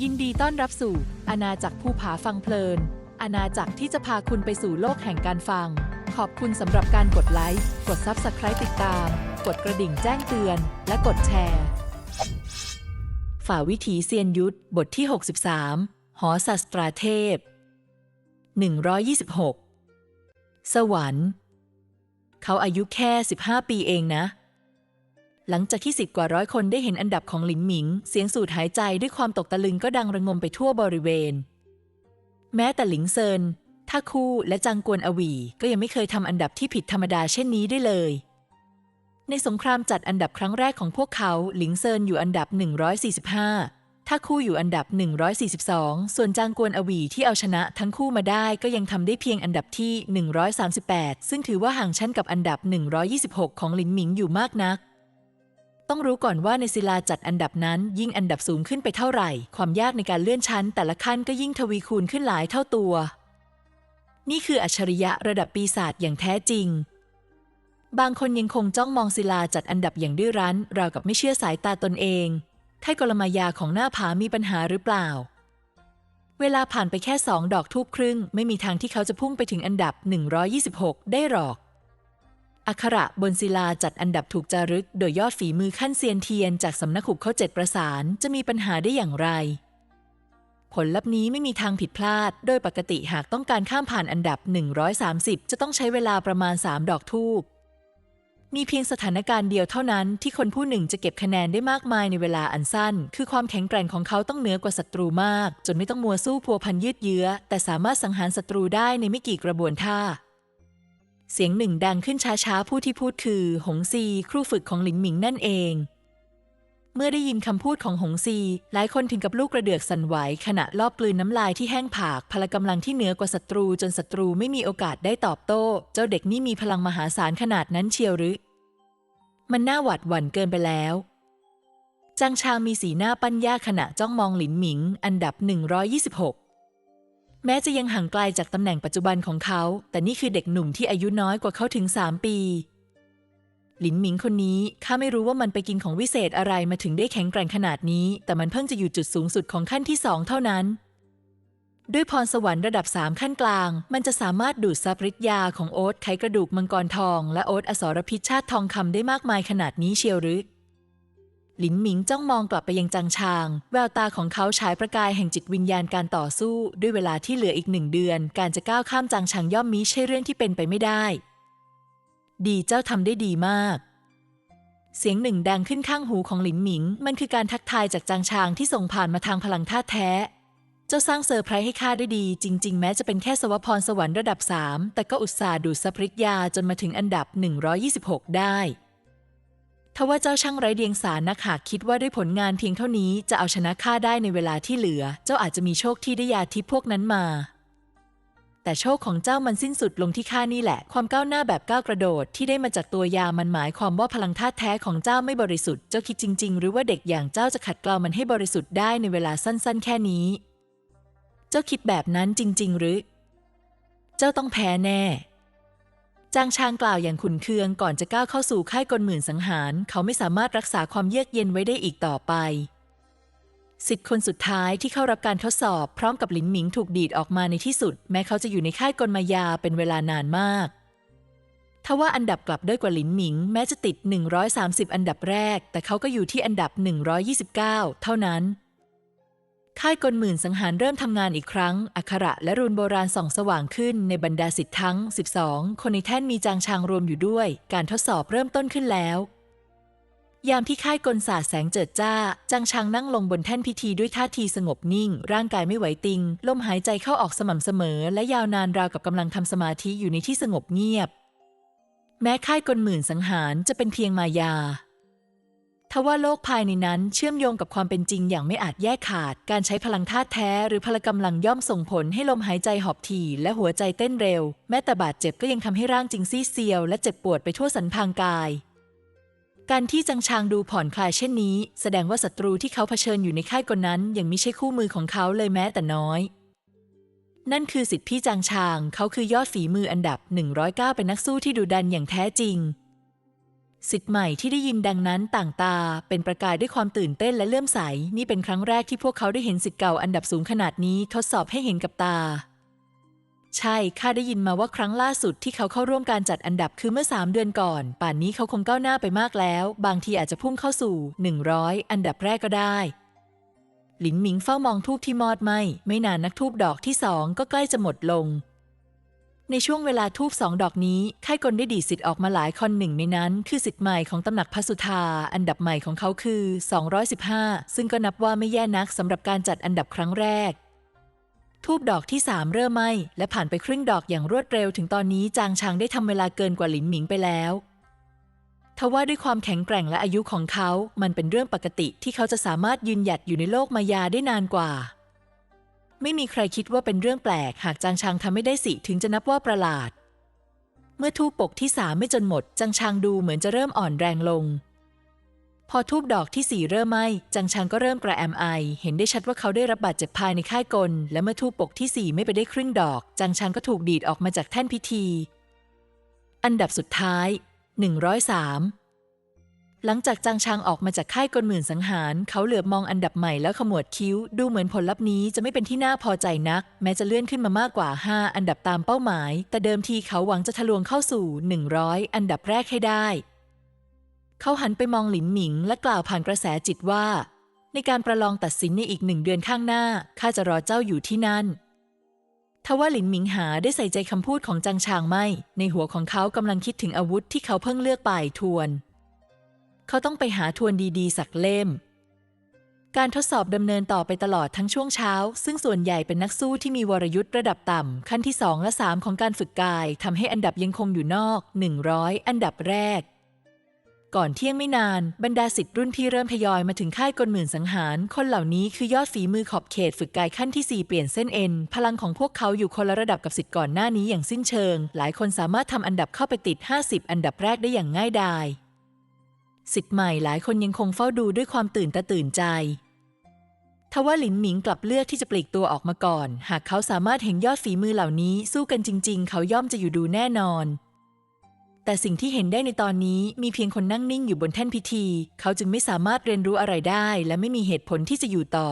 ยินดีต้อนรับสู่อาณาจักรภูผาฟังเพลิน อาณาจักรที่จะพาคุณไปสู่โลกแห่งการฟัง ขอบคุณสำหรับการกดไลค์ กด Subscribe ติดตาม กดกระดิ่งแจ้งเตือน และกดแชร์ ฝ่าวิถีเซียนยุทธบทที่ 63 หอศาสตราเทพ 126 สวรรค์ เขาอายุแค่ 15 ปีเองนะ หลังจากที่สิบกว่าร้อยคนได้เห็นอันดับของหลินหมิง เสียงสูดหายใจด้วยความตกตะลึงก็ดังระงมไปทั่วบริเวณ แม้แต่หลิงเซินท่าคู่และจางกวนอวีก็ยังไม่เคยทำอันดับที่ผิดธรรมดาเช่นนี้ได้เลย ในสงครามจัดอันดับครั้งแรกของพวกเขาหลิงเซินอยู่อันดับ 145ท่าคู่อยู่อันดับ 142 ส่วนจางกวนอวีที่เอาชนะทั้งคู่มาได้ก็ยังทำได้เพียงอันดับที่ 138 ซึ่งถือว่าห่างชั้นกับอันดับ 126 ของหลินหมิงอยู่มากนัก ต้องรู้ก่อนว่าในศิลาจัดอันดับนั้น ยิ่งอันดับสูงขึ้นไปเท่าไหร่ ความยากในการเลื่อนชั้น แต่ละขั้นก็ยิ่งทวีคูณขึ้นหลายเท่าตัว นี่คืออัจฉริยะระดับปีศาจอย่างแท้จริง บางคนยังคงจ้องมองศิลาจัดอันดับอย่างดื้อรั้น ราวกับไม่เชื่อสายตาตนเองไทกลมายาของหน้าผามีปัญหาหรือเปล่า เวลาผ่านไปแค่สองดอกทูบครึ่ง ไม่มีทางที่เขาจะพุ่งไปถึงอันดับ 126 ได้หรอก อักขระบนศิลาจัดอันดับถูกจารึก โดยยอดฝีมือขั้นเซียนเทียนจากสำนักขุกเขาเจ็ดประสานจะมีปัญหาได้อย่างไร ผลลัพธ์นี้ไม่มีทางผิดพลาด โดยปกติหากต้องการข้ามผ่านอันดับ 130 จะต้องใช้เวลาประมาณ 3 ดอกทูบมีเพียงสถานการณ์เดียวเท่านั้นที่คนผู้หนึ่งจะเก็บคะแนนได้มากมายในเวลาอันสั้น คือความแข็งแกร่งของเขาต้องเหนือกว่าศัตรูมาก จนไม่ต้องมัวสู้พัวพันยืดเยื้อ แต่สามารถสังหารศัตรูได้ในไม่กี่กระบวนท่า เสียงหนึ่งดังขึ้นช้าๆ ผู้ที่พูดคือ หงซี ครูฝึกของหลินหมิงนั่นเอง เมื่อได้ยินคำพูดของหงซี หลายคนถึงกับลูกกระเดือกสั่นไหว ขณะลอบกลืนน้ำลายที่แห้งผาก พละกำลังที่เหนือกว่าศัตรูจนศัตรูไม่มีโอกาสได้ตอบโต้ เจ้าเด็กนี่มีพลังมหาศาลขนาดนั้นเชียวหรือ มันน่าหวาดหวั่นเกินไปแล้วจางชางมีสีหน้าปั้นยากขณะจ้องมองหลินหมิง อันดับ 126 แม้จะยังห่างไกลจากตำแหน่งปัจจุบันของเขา แต่นี่คือเด็กหนุ่มที่อายุน้อยกว่าเขาถึง3ปี หลินหมิงคนนี้ข้าไม่รู้ว่ามันไปกินของวิเศษอะไรมาถึงได้แข็งแกร่งขนาดนี้ แต่มันเพิ่งจะอยู่จุดสูงสุดของขั้นที่สองเท่านั้น ด้วยพรสวรรค์ระดับ3ขั้นกลาง มันจะสามารถดูดซับฤทธิ์ยาของโอ๊ตไขกระดูกมังกรทอง และโอ๊ตอสรพิษชาติทองคำได้มากมายขนาดนี้เชียวหรือ หลินหมิงจ้องมองกลับไปยังจางชาง แววตาของเขาฉายประกายแห่งจิตวิญญาณการต่อสู้ ด้วยเวลาที่เหลืออีกหนึ่งเดือน การจะก้าวข้ามจางชางย่อมมิใช่เรื่องที่เป็นไปไม่ได้ ดีเจ้าทำได้ดีมาก เสียงหนึ่งดังขึ้นข้างหูของหลินหมิง มันคือการทักทายจากจางชางที่ส่งผ่านมาทางพลังธาตุแท้ เจ้าสร้างเซอร์ไพรส์ให้ข้าได้ดี จริง ๆ แม้จะเป็นแค่สวพรสวรรค์ระดับ 3 แต่ก็อุตส่าห์ดูดซับฤทธิ์ยาจนมาถึงอันดับ 126 ได้ ทว่าเจ้าช่างไร้เดียงสานักหากคิดว่าด้วยผลงานเพียงเท่านี้จะเอาชนะข้าได้ในเวลาที่เหลือ เจ้าอาจจะมีโชคที่ได้ยาทิพย์พวกนั้นมา แต่โชคของเจ้ามันสิ้นสุดลงที่ข้านี่แหละ ความก้าวหน้าแบบก้าวกระโดดที่ได้มาจากตัวยามันหมายความว่าพลังธาตุแท้ของเจ้าไม่บริสุทธิ์เจ้าคิดจริง ๆ หรือว่าเด็กอย่างเจ้าจะขัดเกลามันให้บริสุทธิ์ได้ในเวลาสั้น ๆ แค่นี้ เจ้าคิดแบบนั้นจริง ๆ หรือ เจ้าต้องแพ้แน่ จางชางกล่าวอย่างขุนเคืองก่อนจะก้าวเข้าสู่ค่ายกลหมื่นสังหาร เขาไม่สามารถรักษาความเยือกเย็นไว้ได้อีกต่อไปสิทธิ์คนสุดท้ายที่เข้ารับการทดสอบพร้อมกับหลินหมิงถูกดีดออกมาในที่สุด แม้เขาจะอยู่ในค่ายกลมายาเป็นเวลานานมากทว่าอันดับกลับด้อยกว่าหลินหมิง แม้จะติด 130 อันดับแรก แต่เขาก็อยู่ที่อันดับ 129 เท่านั้น ค่ายกลหมื่นสังหารเริ่มทำงานอีกครั้ง อักขระและรูนโบราณส่องสว่างขึ้นในบรรดาสิทธิ์ทั้ง 12 คนในแท่นมีจางชางรวมอยู่ด้วย การทดสอบเริ่มต้นขึ้นแล้ว ยามที่ค่ายกลศาสตร์แสงเจิดจ้า จางชางนั่งลงบนแท่นพิธีด้วยท่าทีสงบนิ่ง ร่างกายไม่ไหวติง ลมหายใจเข้าออกสม่ำเสมอ และยาวนานราวกับกำลังทำสมาธิอยู่ในที่สงบเงียบ แม้ค่ายกลหมื่นสังหารจะเป็นเพียงมายา ทว่าโลกภายในนั้นเชื่อมโยงกับความเป็นจริงอย่างไม่อาจแยกขาด การใช้พลังธาตุแท้หรือพละกำลังย่อมส่งผลให้ลมหายใจหอบถี่และหัวใจเต้นเร็ว แม้แต่บาดเจ็บก็ยังทำให้ร่างจริงซีดเซียว และเจ็บปวดไปทั่วสันพางกาย การที่จังชางดูผ่อนคลายเช่นนี้ แสดงว่าศัตรูที่เขาเผชิญอยู่ในค่ายกลนั้น ยังไม่ใช่คู่มือของเขาเลยแม้แต่น้อยนั่นคือสิทธิพี่จางชาง เขาคือยอดฝีมืออันดับ 109 เป็นนักสู้ที่ดุดันอย่างแท้จริง สิทธิ์ใหม่ที่ได้ยินดังนั้นต่างตาเป็นประกายด้วยความตื่นเต้นและเลื่อมใส นี่เป็นครั้งแรกที่พวกเขาได้เห็นสิทธิ์เก่าอันดับสูงขนาดนี้ทดสอบให้เห็นกับตา ใช่ข้าได้ยินมาว่าครั้งล่าสุดที่เขาเข้าร่วมการจัดอันดับคือเมื่อสามเดือนก่อน ป่านนี้เขาคงก้าวหน้าไปมากแล้ว บางทีอาจจะพุ่งเข้าสู่ 100 อันดับแรกก็ได้ หลินหมิงเฝ้ามองทูบที่มอดไหมไม่นานนักทูบดอกที่สองก็ใกล้จะหมดลง ในช่วงเวลาทูบสองดอกนี้ค่ายกลได้ดีสิทธิ์ออกมาหลายคนหนึ่งในนั้น คือสิทธิ์ใหม่ของตำหนักพระสุธา อันดับใหม่ของเขาคือ 215 ซึ่งก็นับว่าไม่แย่นักสำหรับการจัดอันดับครั้งแรก ทูบดอกที่สามเริ่มไหมและผ่านไปครึ่งดอกอย่างรวดเร็วถึงตอนนี้จางชางได้ทำเวลาเกินกว่าหลินหมิงไปแล้วทว่าด้วยความแข็งแกร่งและอายุของเขา มันเป็นเรื่องปกติที่เขาจะสามารถยืนหยัดอยู่ในโลกมายาได้นานกว่า ไม่มีใครคิดว่าเป็นเรื่องแปลก หากจางชางทำไม่ได้สิถึงจะนับว่าประหลาด เมื่อทูบปกที่สามไม่จนหมด จางชางดูเหมือนจะเริ่มอ่อนแรงลง พอทูบดอกที่สี่เริ่มไหมจังชางก็เริ่มกระแอมไอ เห็นได้ชัดว่าเขาได้รับบาดเจ็บภายในค่ายกล และเมื่อทูบปกที่สี่ไม่ไปได้ครึ่งดอกจังชางก็ถูกดีดออกมาจากแท่นพิธี อันดับสุดท้าย 103 หลังจากจังชางออกมาจากค่ายกลหมื่นสังหาร เขาเหลือบมองอันดับใหม่แล้วขมวดคิ้ว ดูเหมือนผลลัพธ์นี้จะไม่เป็นที่น่าพอใจนัก แม้จะเลื่อนขึ้นมามากกว่า 5 อันดับตามเป้าหมาย แต่เดิมทีเขาหวังจะทะลวงเข้าสู่ 100 อันดับแรกให้ได้ เขาหันไปมองหลินหมิง และกล่าวผ่านกระแสจิตว่า ในการประลองตัดสินในอีกหนึ่งเดือนข้างหน้าข้าจะรอเจ้าอยู่ที่นั่นทว่าหลินหมิงหาได้ใส่ใจคำพูดของจังชางไม่ ในหัวของเขากำลังคิดถึงอาวุธที่เขาเพิ่งเลือกไปทวน เขาต้องไปหาทวนดีๆ สักเล่ม การทดสอบดำเนินต่อไปตลอดทั้งช่วงเช้า ซึ่งส่วนใหญ่เป็นนักสู้ที่มีวรยุทธ์ระดับต่ำ ขั้นที่ 2 และ 3 ของการฝึกกายทำให้อันดับยังคงอยู่นอก 100 อันดับแรก ก่อนเที่ยงไม่นาน บรรดาสิทธิ์รุ่นพี่เริ่มทยอยมาถึงค่ายกลหมื่นสังหาร คนเหล่านี้คือยอดฝีมือขอบเขตฝึกกายขั้นที่ 4 เปลี่ยนเส้นเอ็น พลังของพวกเขาอยู่คนละระดับกับสิทธิ์ก่อนหน้านี้อย่างสิ้นเชิง หลายคนสามารถทำอันดับเข้าไปติด 50 อันดับแรกได้อย่างง่ายดาย สิทธิ์ใหม่หลายคนยังคงเฝ้าดูด้วยความตื่นตาตื่นใจทว่าหลินหมิงกลับเลือกที่จะปลีกตัวออกมาก่อน หากเขาสามารถเห็นยอดฝีมือเหล่านี้ สู้กันจริง ๆ เขาย่อมจะอยู่ดูแน่นอน แต่สิ่งที่เห็นได้ในตอนนี้มีเพียงคนนั่งนิ่งอยู่บนแท่นพิธี เขาจึงไม่สามารถเรียนรู้อะไรได้ และไม่มีเหตุผลที่จะอยู่ต่อ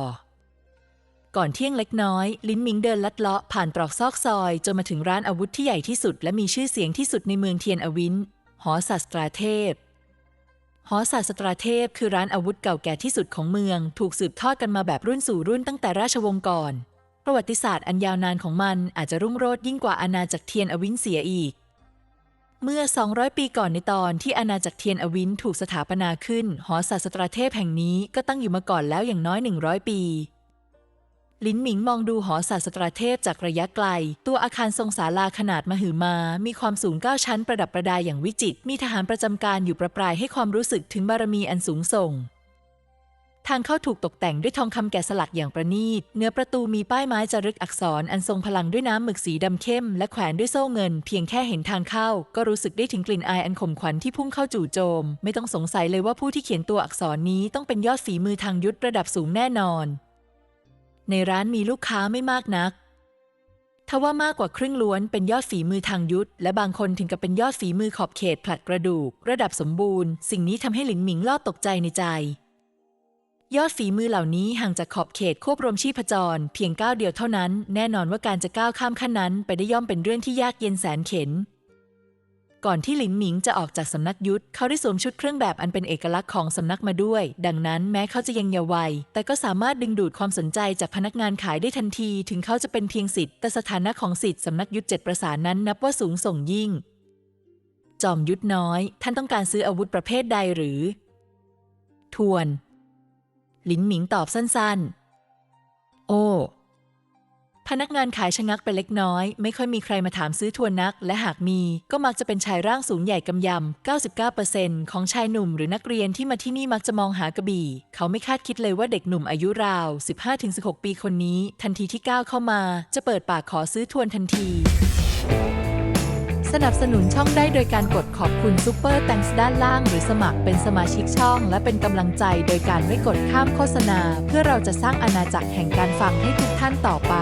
ก่อนเที่ยงเล็กน้อย ลินหมิงเดินลัดเลาะผ่านตรอกซอกซอยจนมาถึงร้านอาวุธที่ใหญ่ที่สุด และมีชื่อเสียงที่สุดในเมืองเทียนอวินหอศาสตราเทพ หอศาสตราเทพคือร้านอาวุธเก่าแก่ที่สุดของเมือง ถูกสืบทอดกันมาแบบรุ่นสู่รุ่นตั้งแต่ราชวงศ์ก่อน ประวัติศาสตร์อันยาวนานของมันอาจจะรุ่งโรจน์ยิ่งกว่าอาณาจักรเทียนอวินเสียอีก เมื่อ 200 ปีก่อนในตอนที่อาณาจักรเทียนอวินถูกสถาปนาขึ้น หอศาสตราเทพแห่งนี้ก็ตั้งอยู่มาก่อนแล้วอย่างน้อย 100 ปี ลินหมิงมองดูหอศาสตราเทพจากระยะไกล ตัวอาคารทรงศาลาขนาดมหึมา มีความสูง 9 ชั้นประดับประดาอย่างวิจิตรมีทหารประจำการอยู่ประปรายให้ความรู้สึกถึงบารมีอันสูงส่ง ทางเข้าถูกตกแต่งด้วยทองคำแกะสลักอย่างประณีต เนื้อประตูมีป้ายไม้จารึกอักษรอันทรงพลังด้วยน้ำหมึกสีดำเข้ม และแขวนด้วยโซ่เงิน เพียงแค่เห็นทางเข้า ก็รู้สึกได้ถึงกลิ่นอายอันขมขวัญที่พุ่งเข้าจู่โจม ไม่ต้องสงสัยเลยว่าผู้ที่เขียนตัวอักษรนี้ต้องเป็นยอดฝีมือทางยุทธระดับสูงแน่นอน ในร้านมีลูกค้าไม่มากนัก ทว่ามากกว่าครึ่งล้วนเป็นยอดฝีมือทางยุทธและบางคนถึงกับเป็นยอดฝีมือขอบเขตผลัดกระดูก ระดับสมบูรณ์ สิ่งนี้ทำให้หลินหมิงลอดตกใจในใจ ยอดฝีมือเหล่านี้ห่างจากขอบเขตควบรวมชีพจร เพียงก้าวเดียวเท่านั้น แน่นอนว่าการจะก้าวข้ามขั้นนั้น ไปได้ย่อมเป็นเรื่องที่ยากเย็นแสนเข็ญ ก่อนที่หลินหมิงจะออกจากสำนักยุทธเขาได้สวมชุดเครื่องแบบอันเป็นเอกลักษณ์ของสำนักมาด้วย ดังนั้นแม้เขาจะยังเยาว์วัย แต่ก็สามารถดึงดูดความสนใจจากพนักงานขายได้ทันที ถึงเขาจะเป็นเพียงสิทธิ์แต่สถานะของสิทธิ์สำนักยุทธเจ็ดประสานนั้นนับว่าสูงส่งยิ่ง จอมยุทธน้อย ท่านต้องการซื้ออาวุธประเภทใดหรือ ทวน หลินหมิงตอบสั้นๆ โอ้ พนักงานขายชะงักไปเล็กน้อย ไม่ค่อยมีใครมาถามซื้อทวนนัก และหากมีก็มักจะเป็นชายร่างสูงใหญ่กำยำ 99%ของชายหนุ่มหรือนักเรียนที่มาที่นี่มักจะมองหากระบี่ เขาไม่คาดคิดเลยว่าเด็กหนุ่มอายุราว 15-16 ปีคนนี้ ทันทีที่ก้าวเข้ามา จะเปิดปากขอซื้อทวนทันที สนับสนุนช่องได้โดยการกดขอบคุณซูเปอร์แตงส์ด้านล่าง หรือสมัครเป็นสมาชิกช่อง และเป็นกำลังใจโดยการไม่กดข้ามโฆษณา เพื่อเราจะสร้างอาณาจักรแห่งการฟังให้ทุกท่านต่อไป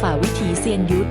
ฝ่าวิถีเซียนยุทธ